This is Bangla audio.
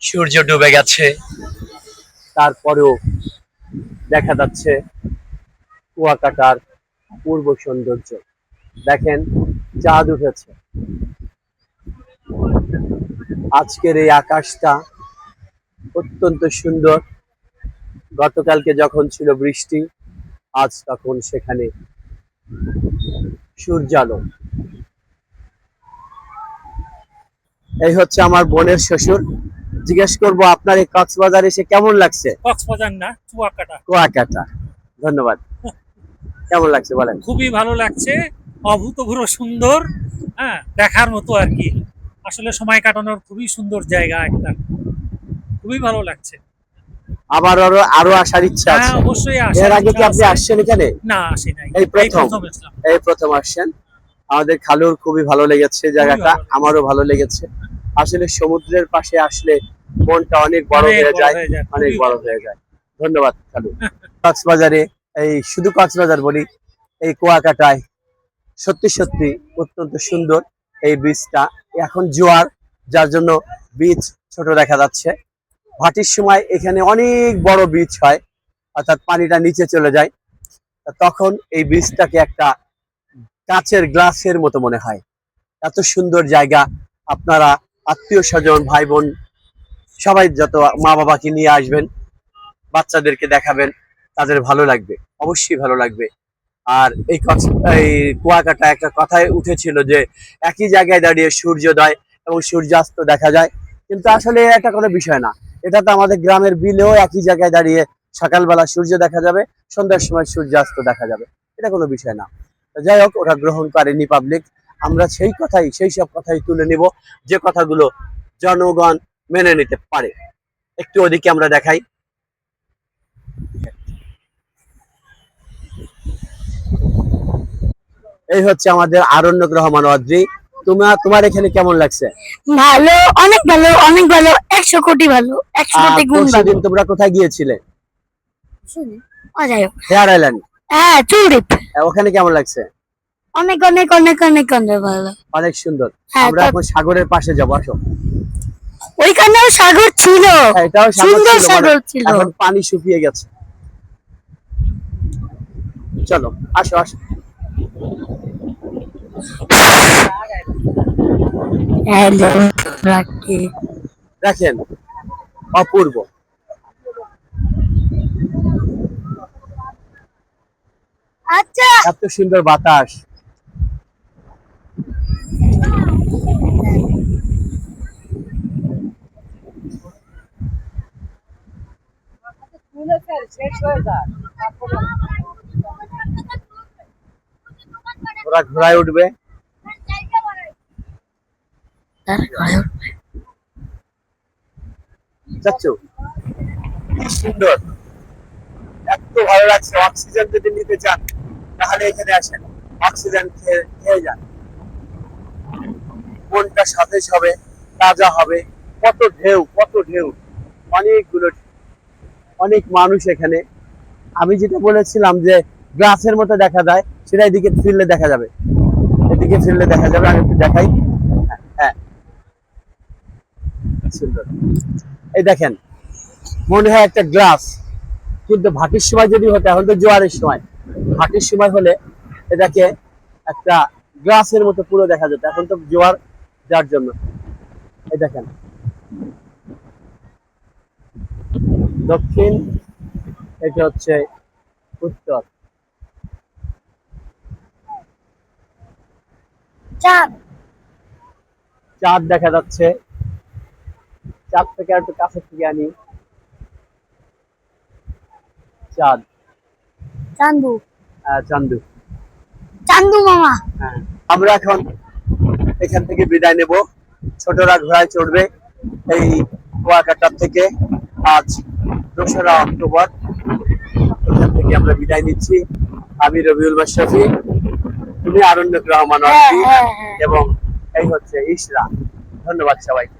সূর্য ডুবে গেছে। তারপরেও দেখা যাচ্ছে কুয়াকাটার পূর্ব সৌন্দর্য। দেখেন, চাঁদ উঠেছে। আজকের এই আকাশটা অত্যন্ত সুন্দর। গতকালকে যখন ছিল বৃষ্টি, আজ তখন সেখানে সূর্যালো এই হচ্ছে আমার বোনের শ্বশুর। জিজ্ঞেস করব আপনার এই কক্সবাজার এসে কেমন লাগছে? কক্সবাজার না চুয়াকাটা কুয়াকাটা। ধন্যবাদ। কেমন লাগছে বলেন? খুবই ভালো লাগছে অভূতপূর্ব সুন্দর হ্যাঁ দেখার মতো আর কি। আসলে সময় কাটানোর খুবই সুন্দর জায়গা একটা। খুবই ভালো লাগছে। আবার আরও আরও আসার ইচ্ছা হ্যাঁ আছে। অবশ্যই এর আগে কি আপনি আসছেন এখানে? না আসি নাই। এই প্রথম? এই প্রথম আসছেন। আমাদের খালুর খুবই ভালো লেগেছে জায়গাটা। আমারও ভালো লেগেছে। আসলে সমুদ্রের পাশে আসলে মনটা অনেক বড় হয়ে যায় অনেক বড় হয়ে যায়। ধন্যবাদ খালু কক্সবাজারে এই শুধু কক্সবাজার বলি এই কুয়াকাটায় সত্যি সত্যি অত্যন্ত সুন্দর এই বীজটা এখন জোয়ার যার জন্য বীজ ছোট দেখা যাচ্ছে। ভাটির সময় এখানে অনেক বড় বীজ হয় অর্থাৎ পানিটা নিচে চলে যায়। তখন এই বীজটাকে একটা কাচের গ্লাসের মতো মনে হয়। এত সুন্দর জায়গা আপনারা আত্মীয় স্বজন ভাই বোন সবাই যত মা বাবাকে নিয়ে আসবেন, বাচ্চাদেরকে দেখাবেন, তাদের ভালো লাগবে, অবশ্যই ভালো লাগবে। আর এই এই কুয়াকাটা একটা কথায় উঠেছিল যে, একই জায়গায় দাঁড়িয়ে সূর্যোদয় এবং সূর্যাস্ত দেখা যায়, কিন্তু আসলে এটা কোনো বিষয় না। এটা তো আমাদের গ্রামের বিলেও একই জায়গায় দাঁড়িয়ে সকালবেলা সূর্য দেখা যাবে, সন্ধ্যার সময় সূর্যাস্ত দেখা যাবে। এটা কোনো বিষয় না। যাই হোক, ওরা গ্রহণ করেনি পাবলিক আমরা সেই কথাই সেই সব কথাই তুলে নিব যে কথাগুলো জনগণ মেনে নিতে পারে। একটু ওদিকে আমরা দেখাই। এই হচ্ছে আমাদের আরণ্যক রহমান অদ্রি। তোমার তোমার এখানে কেমন লাগছে? ভালো অনেক ভালো অনেক ভালো একশো কোটি ভালো একশো কোটি গুণ তোমরা কোথায় গিয়েছিলে? Hare Island. হ্যাঁ চুরিপ ওখানে কেমন লাগছে? অনেক অনেক অনেক অনেক অনেক ভালো। অনেক সুন্দর। হ্যাঁ আমরা এখন সাগরের পাশে যাব আসো। ওইখানেও সাগর ছিল। হ্যাঁ, এটাও সুন্দর মানে সাগর ছিল। এখন পানি শুকিয়ে গেছে। চলো আসো আসো। হ্যালো দেখেন অপূর্ব। আচ্ছা। এত সুন্দর বাতাস। ওরা ঘোড়ায় উঠবে। যাচ্ছ? সুন্দর। এত ভালো লাগছে অক্সিজেন যদি নিতে চান তাহলে এখানে আসেন। অক্সিজেন খেয়ে খেয়ে যান। মনটা সতেজ হবে তাজা হবে। কত ঢেউ কত ঢেউ। অনেকগুলো অনেক মানুষ এখানে। আমি যেটা বলেছিলাম যে গ্লাসের মতো দেখা যায় সেটা এদিকে ফিরলে দেখা যাবে। এদিকে ফিরলে দেখা যাবে আমি একটু দেখাই। হ্যাঁ, হ্যাঁ। এই দেখেন মনে হয় একটা গ্লাস। কিন্তু ভাটির সময় যদি হতো এখন তো জোয়ারের সময়। ভাটির সময় হলে এটাকে একটা গ্লাসের মতো পুরো দেখা যেত। এখন তো জোয়ার যার জন্য। এই দেখেন। দক্ষিণ এটা হচ্ছে উত্তর। চাঁদ। চাঁদ দেখা যাচ্ছে। চাঁদ থেকে একটু কাছে থেকে আনি। চাঁদ। চান্দু চান্দু চান্দু মামা। হ্যাঁ আমরা এখন এখান থেকে বিদায় নেব। ছোটরা ঘোড়ায় চড়বে এই কুয়াকাটার থেকে আজ। দোসরা অক্টোবর। এখান থেকে আমরা বিদায় নিচ্ছি। আমি রবিউল মাশরাফি তুমি আরণ্যক রহমান হ্যাঁ হ্যাঁ হ্যাঁ। এবং এই হচ্ছে ইসরা ধন্যবাদ সবাইকে।